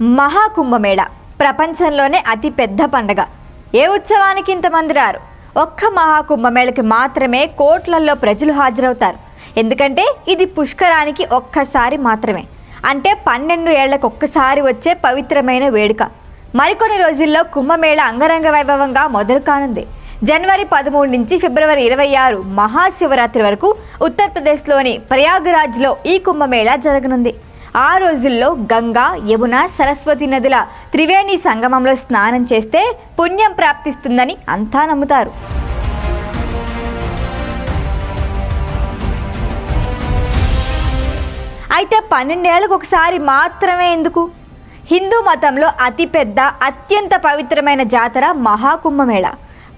మహాకుంభమేళ. ప్రపంచంలోనే అతి పెద్ద పండగ. ఏ ఉత్సవానికి ఇంతమంది రారు? ఒక్క మహాకుంభమేళకి మాత్రమే కోట్లల్లో ప్రజలు హాజరవుతారు. ఎందుకంటే ఇది పుష్కరానికి ఒక్కసారి మాత్రమే. అంటే పన్నెండు ఏళ్ళకు ఒక్కసారి వచ్చే పవిత్రమైన వేడుక. మరికొన్ని రోజుల్లో కుంభమేళ అంగరంగ వైభవంగా మొదలు కానుంది. జనవరి పదమూడు నుంచి ఫిబ్రవరి ఇరవై ఆరు మహాశివరాత్రి వరకు ఉత్తరప్రదేశ్లోని ప్రయాగ్రాజ్లో ఈ కుంభమేళా జరగనుంది. ఆ రోజుల్లో గంగా యమున సరస్వతి నదుల త్రివేణి సంగమంలో స్నానం చేస్తే పుణ్యం ప్రాప్తిస్తుందని అంతా నమ్ముతారు. అయితే పన్నెండేళ్ళకు ఒకసారి మాత్రమే ఎందుకు? హిందూ మతంలో అతిపెద్ద అత్యంత పవిత్రమైన జాతర మహాకుంభమేళ.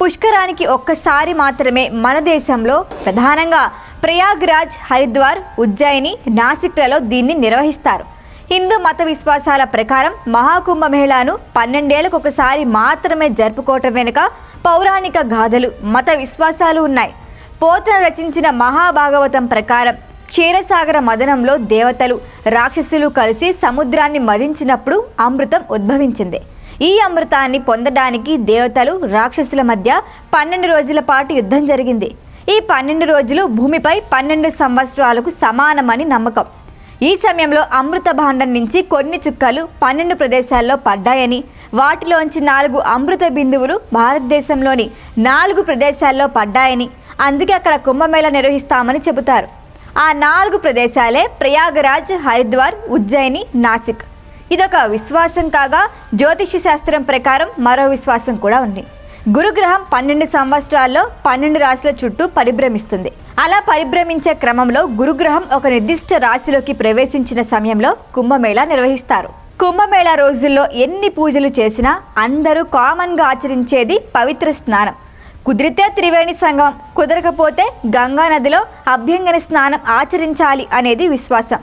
పుష్కరానికి ఒక్కసారి మాత్రమే మన దేశంలో ప్రధానంగా ప్రయాగ్రాజ్ హరిద్వార్ ఉజ్జయిని నాసిక్లలో దీన్ని నిర్వహిస్తారు. హిందూ మత విశ్వాసాల ప్రకారం మహాకుంభమేళాను పన్నెండేళ్ళకు ఒకసారి మాత్రమే జరుపుకోవటం వెనుక పౌరాణిక గాథలు మత విశ్వాసాలు ఉన్నాయి. పోతన రచించిన మహాభాగవతం ప్రకారం క్షీరసాగర మదనంలో దేవతలు రాక్షసులు కలిసి సముద్రాన్ని మదించినప్పుడు అమృతం ఉద్భవించింది. ఈ అమృతాన్ని పొందడానికి దేవతలు రాక్షసుల మధ్య పన్నెండు రోజుల పాటు యుద్ధం జరిగింది. ఈ పన్నెండు రోజులు భూమిపై పన్నెండు సంవత్సరాలకు సమానమని నమ్మకం. ఈ సమయంలో అమృత భాండం నుంచి కొన్ని చుక్కలు పన్నెండు ప్రదేశాల్లో పడ్డాయని వాటిలోంచి నాలుగు అమృత బిందువులు భారతదేశంలోని నాలుగు ప్రదేశాల్లో పడ్డాయని అందుకే అక్కడ కుంభమేళ నిర్వహిస్తామని చెబుతారు. ఆ నాలుగు ప్రదేశాలే ప్రయాగరాజ్ హరిద్వార్ ఉజ్జయిని నాసిక్. ఇదొక విశ్వాసం కాగా జ్యోతిష్య శాస్త్రం ప్రకారం మరో విశ్వాసం కూడా ఉంది. గురుగ్రహం పన్నెండు సంవత్సరాల్లో పన్నెండు రాశుల చుట్టూ పరిభ్రమిస్తుంది. అలా పరిభ్రమించే క్రమంలో గురుగ్రహం ఒక నిర్దిష్ట రాశిలోకి ప్రవేశించిన సమయంలో కుంభమేళా నిర్వహిస్తారు. కుంభమేళా రోజుల్లో ఎన్ని పూజలు చేసినా అందరూ కామన్గా ఆచరించేది పవిత్ర స్నానం. కుదిరితే త్రివేణి సంగమం కుదరకపోతే గంగా నదిలో అభ్యంగన స్నానం ఆచరించాలి అనేది విశ్వాసం.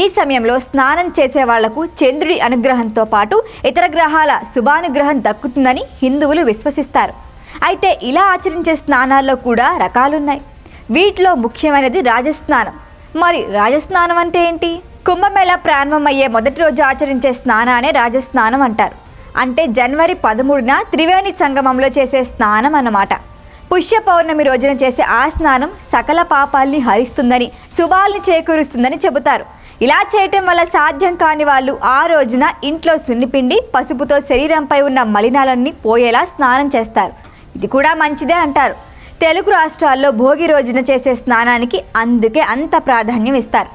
ఈ సమయంలో స్నానం చేసే వాళ్ళకు చంద్రుడి అనుగ్రహంతో పాటు ఇతర గ్రహాల శుభానుగ్రహం దక్కుతుందని హిందువులు విశ్వసిస్తారు. అయితే ఇలా ఆచరించే స్నానాల్లో కూడా రకాలున్నాయి. వీటిలో ముఖ్యమైనది రాజస్నానం. మరి రాజస్నానం అంటే ఏంటి? కుంభమేళ ప్రారంభమయ్యే మొదటి రోజు ఆచరించే స్నానాన్ని రాజస్నానం అంటారు. అంటే జనవరి పదమూడున త్రివేణి సంగమంలో చేసే స్నానం అన్నమాట. పుష్య పౌర్ణమి రోజున చేసే ఆ స్నానం సకల పాపాల్ని హరిస్తుందని శుభాల్ని చేకూరుస్తుందని చెబుతారు. ఇలా చేయటం వల్ల సాధ్యం కాని వాళ్ళు ఆ రోజున ఇంట్లో సున్నిపిండి పసుపుతో శరీరంపై ఉన్న మలినాలన్నీ పోయేలా స్నానం చేస్తారు. ఇది కూడా మంచిదే అంటారు. తెలుగు రాష్ట్రాల్లో భోగి రోజున చేసే స్నానానికి అందుకే అంత ప్రాధాన్యం ఇస్తారు.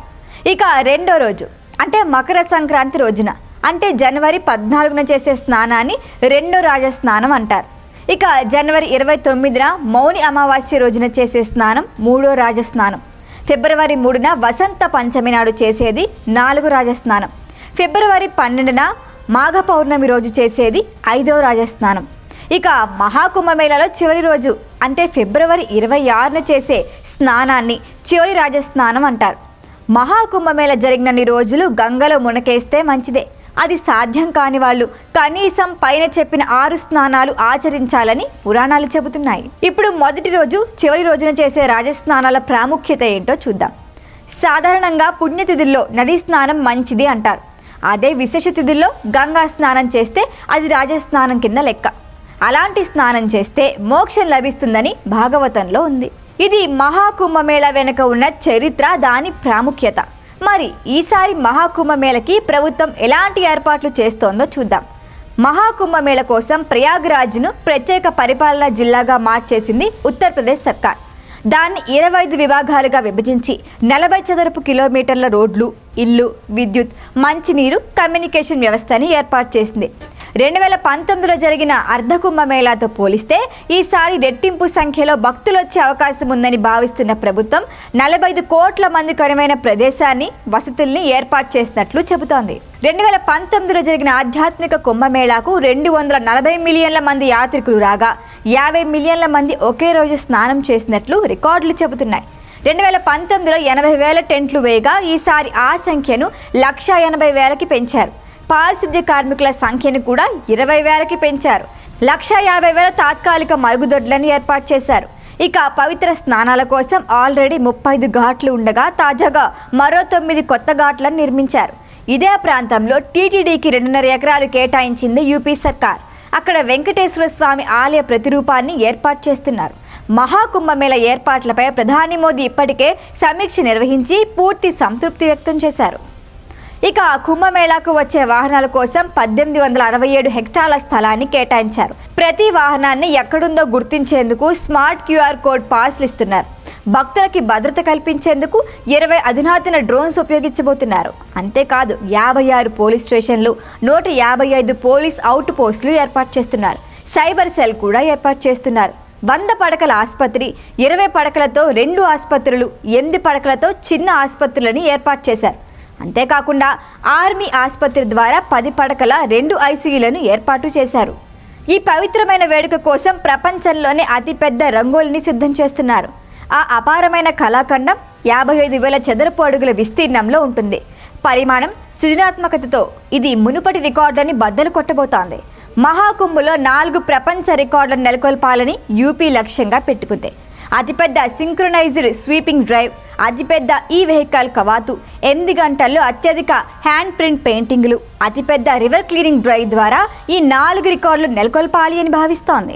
ఇక రెండో రోజు అంటే మకర సంక్రాంతి రోజున అంటే జనవరి పద్నాలుగున చేసే స్నానాన్ని రెండో రాజస్నానం అంటారు. ఇక జనవరి ఇరవై తొమ్మిదిన మౌని అమావాస్య రోజున చేసే స్నానం మూడో రాజస్నానం. ఫిబ్రవరి మూడున వసంత పంచమి నాడు చేసేది నాలుగు రాజస్నానం. ఫిబ్రవరి పన్నెండున మాఘ పౌర్ణమి రోజు చేసేది ఐదో రాజస్నానం. ఇక మహాకుంభమేళలో చివరి రోజు అంటే ఫిబ్రవరి ఇరవై ఆరున చేసే స్నానాన్ని చివరి రాజస్నానం అంటారు. మహాకుంభమేళ జరిగినన్ని రోజులు గంగలో మునకేస్తే మంచిదే. అది సాధ్యం కాని వాళ్ళు కనీసం పైన చెప్పిన ఆరు స్నానాలు ఆచరించాలని పురాణాలు చెబుతున్నాయి. ఇప్పుడు మొదటి రోజు చివరి రోజున చేసే రాజస్నానాల ప్రాముఖ్యత ఏంటో చూద్దాం. సాధారణంగా పుణ్యతిథుల్లో నదీ స్నానం మంచిది అంటారు. అదే విశేష తిథుల్లో గంగా స్నానం చేస్తే అది రాజస్నానం కింద లెక్క. అలాంటి స్నానం చేస్తే మోక్షం లభిస్తుందని భాగవతంలో ఉంది. ఇది మహాకుంభమేళ వెనుక ఉన్న చరిత్ర దాని ప్రాముఖ్యత. మరి ఈసారి మహాకుంభమేళకి ప్రభుత్వం ఎలాంటి ఏర్పాట్లు చేస్తోందో చూద్దాం. మహాకుంభమేళ కోసం ప్రయాగ్రాజ్ను ప్రత్యేక పరిపాలనా జిల్లాగా మార్చేసింది ఉత్తరప్రదేశ్ సర్కార్. దాన్ని ఇరవై ఐదు విభాగాలుగా విభజించి నలభై చదరపు కిలోమీటర్ల రోడ్లు ఇల్లు విద్యుత్ మంచినీరు కమ్యూనికేషన్ వ్యవస్థని ఏర్పాటు చేసింది. రెండు వేల పంతొమ్మిదిలో జరిగిన అర్ధకుంభ మేళాతో పోలిస్తే ఈసారి రెట్టింపు సంఖ్యలో భక్తులు వచ్చే అవకాశం ఉందని భావిస్తున్న ప్రభుత్వం నలభై ఐదు కోట్ల మంది కరువైన ప్రదేశాన్ని వసతుల్ని ఏర్పాటు చేసినట్లు చెబుతోంది. రెండు వేల పంతొమ్మిదిలో జరిగిన ఆధ్యాత్మిక కుంభమేళాకు రెండు వందల నలభై మిలియన్ల మంది యాత్రికులు రాగా యాభై మిలియన్ల మంది ఒకే రోజు స్నానం చేసినట్లు రికార్డులు చెబుతున్నాయి. రెండు వేల పంతొమ్మిదిలో ఎనభై వేల టెంట్లు వేయగా ఈసారి ఆ సంఖ్యను లక్ష ఎనభై వేలకి పెంచారు. పారిశుద్ధ్య కార్మికుల సంఖ్యను కూడా ఇరవై వేలకి పెంచారు. లక్ష యాభై వేల తాత్కాలిక మరుగుదొడ్లను ఏర్పాటు చేశారు. ఇక పవిత్ర స్నానాల కోసం ఆల్రెడీ ముప్పై ఐదు ఘాట్లు ఉండగా తాజాగా మరో తొమ్మిది కొత్త ఘాట్లను నిర్మించారు. ఇదే ప్రాంతంలో టీటీడీకి రెండున్నర ఎకరాలు కేటాయించింది యూపీ సర్కార్. అక్కడ వెంకటేశ్వర స్వామి ఆలయ ప్రతిరూపాన్ని ఏర్పాటు చేస్తున్నారు. మహాకుంభమేళ ఏర్పాట్లపై ప్రధాని మోదీ ఇప్పటికే సమీక్ష నిర్వహించి పూర్తి సంతృప్తి వ్యక్తం చేశారు. ఇక కుంభమేళాకు వచ్చే వాహనాల కోసం పద్దెనిమిది వందల అరవై ఏడు హెక్టార్ల స్థలాన్ని కేటాయించారు. ప్రతి వాహనాన్ని ఎక్కడుందో గుర్తించేందుకు స్మార్ట్ క్యూఆర్ కోడ్ పాస్లు ఇస్తున్నారు. భక్తులకి భద్రత కల్పించేందుకు ఇరవై అధునాతన డ్రోన్స్ ఉపయోగించబోతున్నారు. అంతేకాదు యాభై ఆరు పోలీస్ స్టేషన్లు నూట యాభై ఐదు పోలీస్ అవుట్ పోస్టులు ఏర్పాటు చేస్తున్నారు. సైబర్ సెల్ కూడా ఏర్పాటు చేస్తున్నారు. వంద పడకల ఆసుపత్రి ఇరవై పడకలతో రెండు ఆసుపత్రులు ఎనిమిది పడకలతో చిన్న ఆసుపత్రులని ఏర్పాటు చేశారు. అంతేకాకుండా ఆర్మీ ఆసుపత్రి ద్వారా పది పడకల రెండు ఐసీయూలను ఏర్పాటు చేశారు. ఈ పవిత్రమైన వేడుక కోసం ప్రపంచంలోనే అతిపెద్ద రంగోలిని సిద్ధం చేస్తున్నారు. ఆ అపారమైన కళాఖండం యాభై ఐదు వేల చదరపు అడుగుల విస్తీర్ణంలో ఉంటుంది. పరిమాణం సృజనాత్మకతతో ఇది మునుపటి రికార్డులని బద్దలు కొట్టబోతోంది. మహాకుంభలో నాలుగు ప్రపంచ రికార్డులను నెలకొల్పాలని యూపీ లక్ష్యంగా పెట్టుకుంది. అతిపెద్ద సింక్రొనైజ్డ్ స్వీపింగ్ డ్రైవ్ అతిపెద్ద ఈ వెహికల్ కవాతు ఎనిమిది గంటల్లో అత్యధిక హ్యాండ్ ప్రింట్ పెయింటింగ్లు అతిపెద్ద రివర్ క్లీనింగ్ డ్రైవ్ ద్వారా ఈ నాలుగు రికార్డులు నెలకొల్పాలి అని భావిస్తోంది.